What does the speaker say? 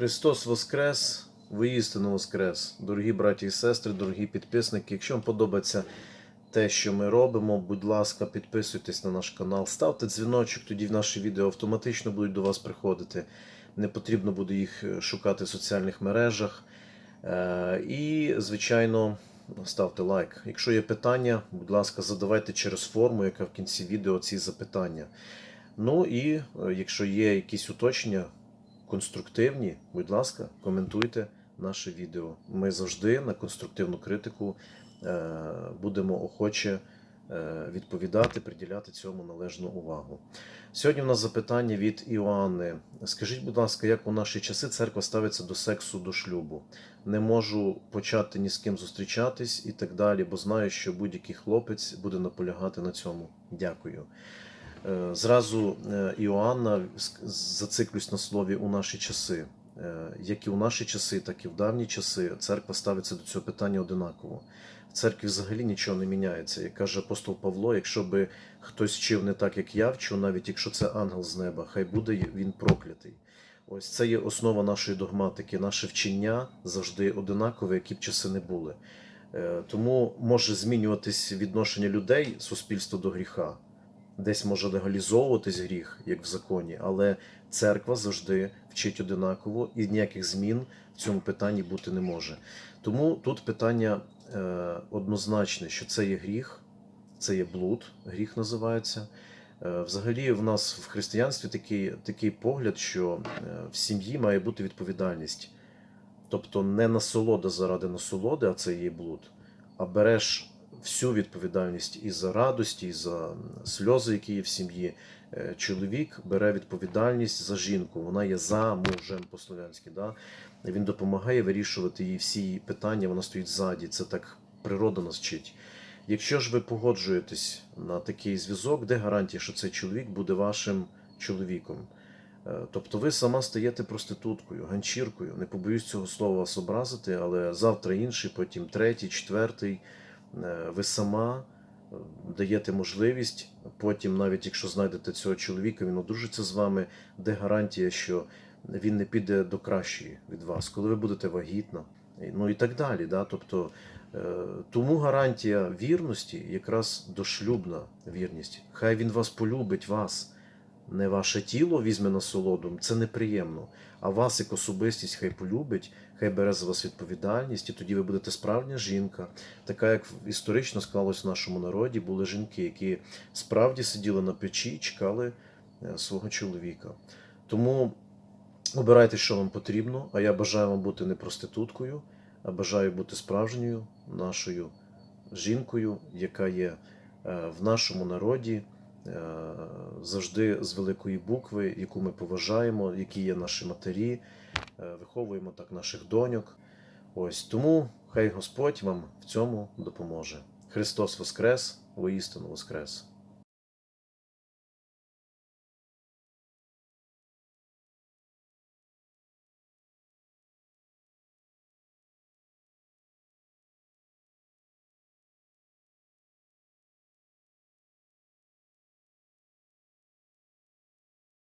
Христос Воскрес, воістину Воскрес. Дорогі браті і сестри, дорогі підписники. Якщо вам подобається те, що ми робимо, будь ласка, підписуйтесь на наш канал, ставте дзвіночок, тоді в наші відео автоматично будуть до вас приходити. Не потрібно буде їх е, шукати в соціальних мережах. Е, І, звичайно, ставте лайк. Якщо є питання, будь ласка, задавайте через форму, яка в кінці відео ці запитання. Ну і е, якщо є якісь уточнення конструктивні, будь ласка, коментуйте наше відео. Ми завжди на конструктивну критику е, будемо охоче е, відповідати, приділяти цьому належну увагу. Сьогодні в нас запитання від Іоанни. Скажіть, будь ласка, як у наші часи церква ставиться до сексу до шлюбу? Не можу почати ні з ким зустрічатись і так далі, бо знаю, що будь-який хлопець буде наполягати на цьому. Дякую. Е, Зразу е, Іоанна зациклюсь на слові у наші часи. Е, Як і у наші часи, так і в давні часи церква ставиться до цього питання одинаково. В церкві взагалі нічого не міняється. Як каже апостол Павло, якщо би хтось вчив не так, як я вчу, навіть якщо це ангел з неба, хай буде він проклятий. Ось це є основа нашої догматики. Наше вчення завжди одинакове, які б часи не були. Тому може змінюватись відношення людей, суспільства до гріха. Десь може легалізовуватись гріх, як в законі, але церква завжди вчить одинаково і ніяких змін в цьому питанні бути не може. Тому тут питання е, однозначне, що це є гріх, це є блуд, гріх називається. Е, Взагалі, в нас в християнстві такий, такий погляд, що е, в сім'ї має бути відповідальність. Тобто не насолода заради насолоди, а це є блуд, а береш всю відповідальність і за радості, і за сльози, які є в сім'ї. Е, Чоловік бере відповідальність за жінку, вона є за мужем по-слов'янськи. Да? Він допомагає вирішувати її всі її питання, вона стоїть ззаді. Це так природа нас вчить. Якщо ж ви погоджуєтесь на такий зв'язок, де гарантія, що цей чоловік буде вашим чоловіком? Е, Тобто ви сама стаєте проституткою, ганчіркою. Не побоюсь цього слова вас образити, але завтра інший, потім третій, четвертий. Е, Ви сама е, даєте можливість, потім, навіть якщо знайдете цього чоловіка, він одружиться з вами, де гарантія, що він не піде до кращої від вас, коли ви будете вагітна, ну і так далі. Да? Тобто, е, тому гарантія вірності якраз дошлюбна вірність. Хай він вас полюбить, вас не ваше тіло візьме насолоду, це неприємно. А вас як особистість хай полюбить, хай бере за вас відповідальність, і тоді ви будете справжня жінка. Така, як історично склалось в нашому народі, були жінки, які справді сиділи на печі і чекали е, свого чоловіка. Тому обирайте, що вам потрібно. А я бажаю вам бути не проституткою, а бажаю бути справжньою нашою жінкою, яка є е, в нашому народі завжди з великої букви, яку ми поважаємо, які є наші матері, е, виховуємо так наших доньок. Ось тому хай Господь вам в цьому допоможе. Христос Воскрес, воістину Воскрес!